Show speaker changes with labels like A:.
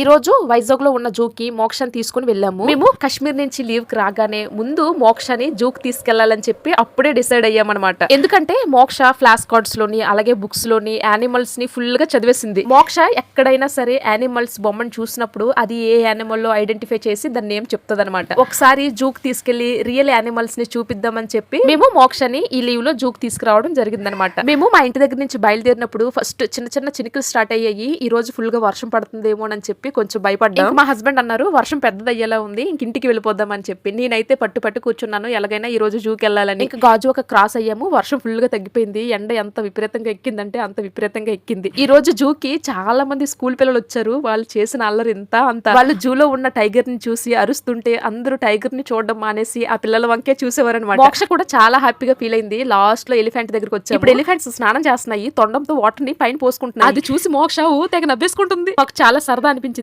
A: ఈ రోజు వైజాగ్లో ఉన్న జూకి మోక్షని తీసుకుని వెళ్ళాము. మేము కాశ్మీర్ నుంచి లీవ్కి రాగానే ముందు మోక్షని జూకి తీసుకెళ్ళాలని చెప్పి అప్పుడే డిసైడ్ అయ్యామన్నమాట. ఎందుకంటే మోక్ష ఫ్లాష్ కార్డ్స్లోని అలాగే బుక్స్లోని యానిమల్స్ని ఫుల్గా చదివేసింది. మోక్ష ఎక్కడైనా సరే యానిమల్స్ బొమ్మను చూసినప్పుడు అది ఏ యానిమల్లో ఐడెంటిఫై చేసి దాన్ని ఏం చెప్తుంది అనమాట ఒకసారి జూకి తీసుకెళ్ళి రియల్ యానిమల్స్ని చూపిద్దామని చెప్పి మేము మోక్షని ఈ లీవ్లో జూకి తీసుకురావడం జరిగిందనమాట మేము మా ఇంటి దగ్గర నుంచి బయలుదేరినప్పుడు ఫస్ట్ చిన్న చిన్న చినుకులు స్టార్ట్ అయ్యాయి. ఈ రోజు ఫుల్గా వర్షం పడుతుందేమో అని చెప్పి కొంచెం భయపడ్డాం. మా హస్బెండ్ అన్నారు వర్షం పెద్దది అయ్యేలా ఉంది ఇంక ఇంటికి వెళ్ళిపోదాం అని చెప్పి. నేనైతే పట్టు పట్టు కూర్చున్నాను ఎలాగైనా ఈ రోజు జూకి వెళ్ళాలని. ఇంకా గాజు ఒక క్రాస్ అయ్యాము వర్షం ఫుల్గా తగ్గిపోయింది ఎండ ఎంత విపరీతంగా ఎక్కిందంటే అంత విపరీతంగా ఎక్కింది. ఈ రోజు జూకి చాలా మంది స్కూల్ పిల్లలు వచ్చారు వాళ్ళు చేసిన అల్లరి ఇంత అంత. వాళ్ళు జూలో ఉన్న టైగర్ని చూసి అరుస్తుంటే అందరూ టైగర్ని చూడడం మానేసి ఆ పిల్లల వంకే చూసేవారు అనమాట మోక్ష కూడా చాలా హ్యాపీగా ఫీల్ అయింది. లాస్ట్లో ఎలిఫెంట్ దగ్గరికి వచ్చాము. ఇప్పుడు ఎలిఫెంట్స్ స్నానం చేస్తున్నాయి తొండంతో వాటర్ని పైన పోసుకుంటున్నాయి. అది చూసి మోక్ష ఓ తెగ నవ్వేసుకుంటుంది. మాకు చాలా సరదా అనిపించింది.